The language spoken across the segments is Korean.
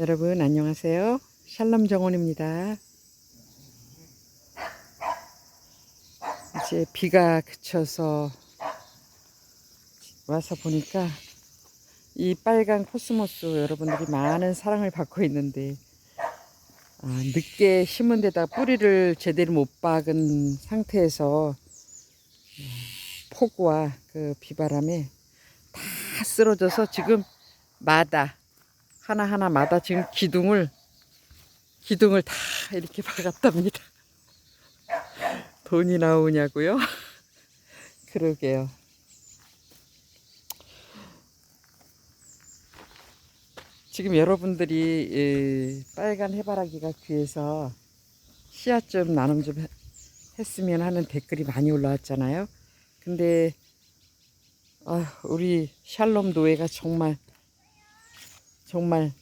여러분 안녕하세요. 샬롬 정원입니다. 이제 비가 그쳐서 와서 보니까 이 빨간 코스모스 여러분들이 많은 사랑을 받고 있는데 아, 늦게 심은 데다 뿌리를 제대로 못 박은 상태에서 음, 폭우와 그 비바람에 다 쓰러져서 지금 마다 하나하나마다 지금 기둥을 기둥을 다 이렇게 박았답니다. 돈이 나오냐고요? 그러게요. 지금 여러분들이 이 빨간 해바라기가 귀해서 씨앗 좀 나눔 좀 해- 했으면 하는 댓글이 많이 올라왔잖아요. 근데 아, 우리 샬롬 노예가 정말 정말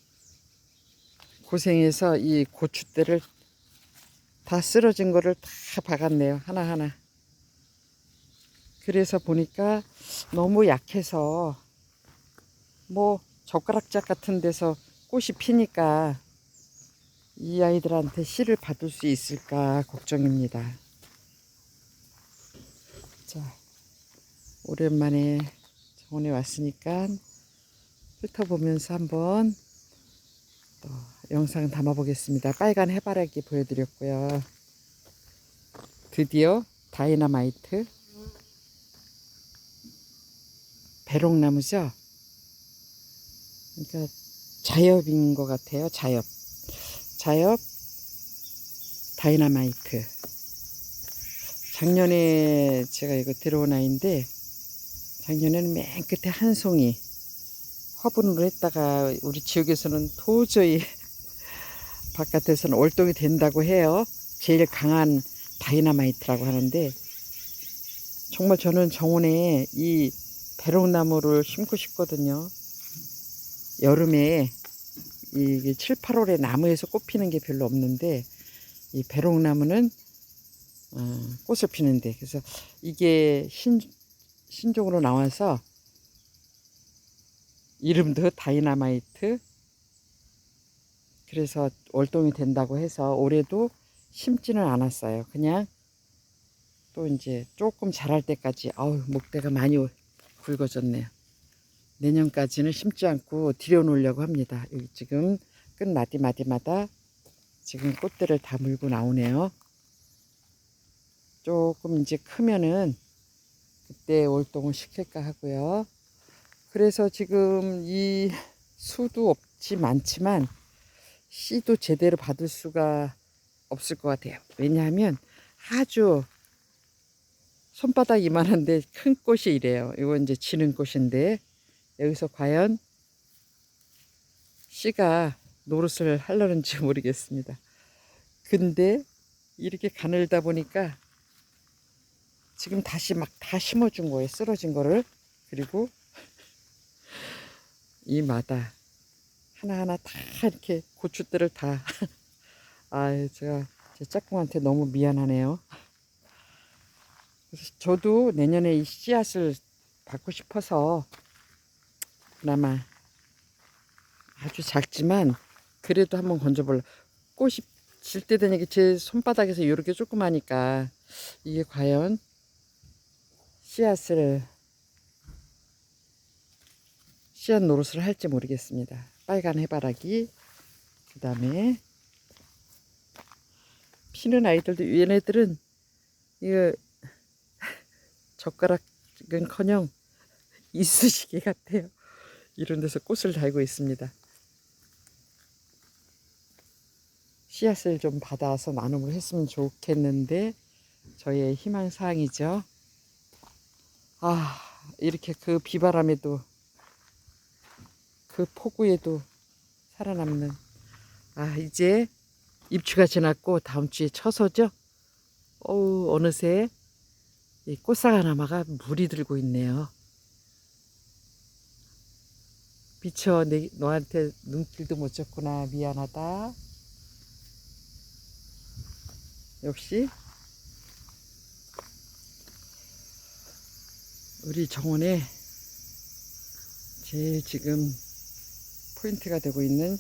고생해서 이 고추대를 다 쓰러진 거를 다 박았네요. 하나하나. 그래서 보니까 너무 약해서 뭐 젓가락짝 같은 데서 꽃이 피니까 이 아이들한테 씨를 받을 수 있을까 걱정입니다. 자, 오랜만에 정원에 왔으니까 훑어보면서 한번 또 영상 담아 보겠습니다. 빨간 해바라기 보여드렸고요. 드디어 다이너마이트 배롱나무죠. 그러니까 자엽인 것 같아요. 자엽, 자엽 다이너마이트. 작년에 제가 이거 들어온 아이인데 작년에는 맨 끝에 한 송이 화분으로 했다가 우리 지역에서는 도저히 바깥에서는 월동이 된다고 해요. 제일 강한 다이나마이트라고 하는데 정말 저는 정원에 이 배롱나무를 심고 싶거든요. 여름에 이게 7, 8월에 나무에서 꽃 피는 게 별로 없는데 이 배롱나무는 어, 꽃을 피는데 그래서 이게 신 신종으로 나와서 이름도 다이나마이트. 그래서 월동이 된다고 해서 올해도 심지는 않았어요. 그냥 또 이제 조금 자랄 때까지 아우 목대가 많이 굵어졌네요. 내년까지는 심지 않고 들여놓으려고 합니다. 여기 지금 끝 마디 마디마다 지금 꽃들을 다 물고 나오네요. 조금 이제 크면은 그때 월동을 시킬까 하고요. 그래서 지금 이 수도 없지 많지만 씨도 제대로 받을 수가 없을 것 같아요. 왜냐하면 아주 손바닥 이만한데 큰 꽃이 이래요. 이거 이제 지는 꽃인데 여기서 과연 씨가 노릇을 하려는지 모르겠습니다. 근데 이렇게 가늘다 보니까 지금 다시 막 다 심어준 거예요. 쓰러진 거를. 그리고 이 마다 하나하나 다 이렇게 고추들을 다. 아, 제가 제 짝꿍한테 너무 미안하네요. 그래서 저도 내년에 이 씨앗을 받고 싶어서 그나마 아주 작지만 그래도 한번 건져볼라. 꽃이 질 때 되니까 제 손바닥에서 이렇게 조그마니까 이게 과연 씨앗을 씨앗 노릇을 할지 모르겠습니다. 빨간 해바라기 그 다음에 피는 아이들도 얘네들은 이거 젓가락은커녕 이쑤시개 같아요. 이런 데서 꽃을 달고 있습니다. 씨앗을 좀 받아서 나눔을 했으면 좋겠는데 저의 희망 사항이죠. 아 이렇게 그 비바람에도 그 폭우에도 살아남는 아 이제 입추가 지났고 다음 주에 처서죠. 어우 어느새 이 꽃사과나마가 물이 들고 있네요. 비춰 내, 너한테 눈길도 못 줬구나 미안하다. 역시 우리 정원에 제일 지금 포인트가 되고 있는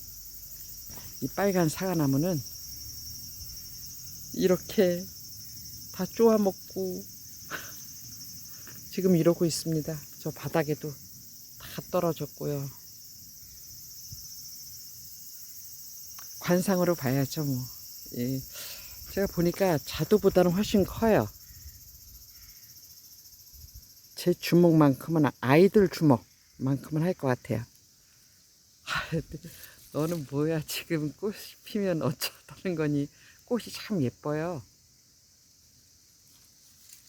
이 빨간 사과나무는 이렇게 다 쪼아 먹고 지금 이러고 있습니다. 저 바닥에도 다 떨어졌고요. 관상으로 봐야죠, 뭐. 예. 제가 보니까 자두보다는 훨씬 커요. 제 주먹만큼은 아이들 주먹만큼은 할 것 같아요. 아, 너는 뭐야 지금 꽃이 피면 어쩌다는 거니 꽃이 참 예뻐요.